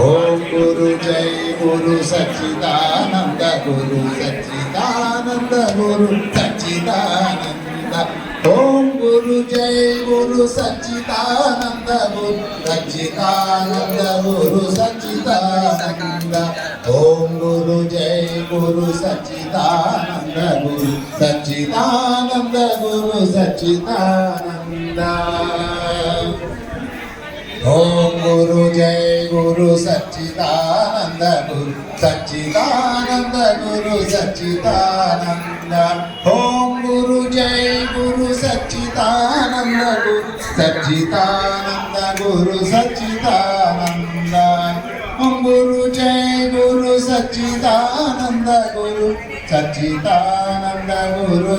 ఓం గురు జై గురు సచ్చిదానంద గురు సచ్చిదానంద గురు సచ్చిదానంద. ఓం గురు జై గురు సచ్చిదానంద గురు సచ్చిదానంద గురు సచ్చిదానంద. ఓం గురు జై గురు సచ్చిదానంద గురు సచ్చిదానంద గురు సచ్చిదానంద. ఓం గురు జై సచ్చిదానంద గురు సచ్చిదానంద. గురు సచ్చిదానంద ఓం గురు జై గురు సచ్చిదానంద గురు సచ్చిదానంద. గురు సచ్చిదానంద ఓం గురు జై గురు సచ్చిదానంద గురు సచ్చిదానంద. గురు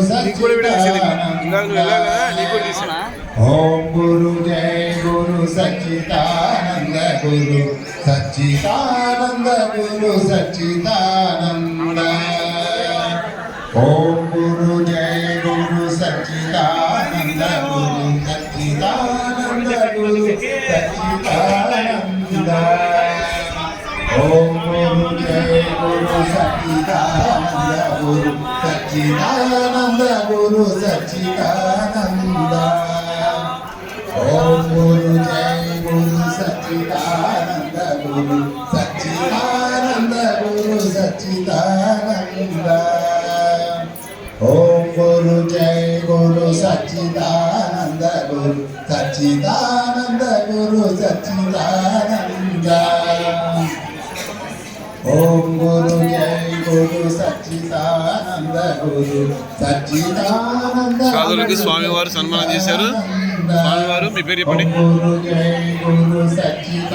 తీసాను ఓం గురు జయ గురు సచ్చిదానంద గురు సచ్చిదానంద గురు సచ్చిదానంద. ఓం గురు జయ గురు సచ్చిదానంద గురు సచ్చిదానంద. గురు సచ్చిదానంద ఓం గురు జయ గురు సచ్చిదానంద గురు సచ్చిదానంద గురు సచ్చిదానంద. సచ్చిదానంద గురు సచ్చిదానంద గురు సచ్చిదానంద ఓం గురు జయ గురు సచ్చిదానంద గురు సచ్చిదానంద గురు సచ్చిదానంద ఓం గురు జయ గురు సచ్చిదానంద గురు సచ్చిదానంద సాధువులకి స్వామివారు సన్మానం చేశారు. స్వామివారు మీ పేరు చెప్పండి. గురు జయ గురు సచ్చిదానంద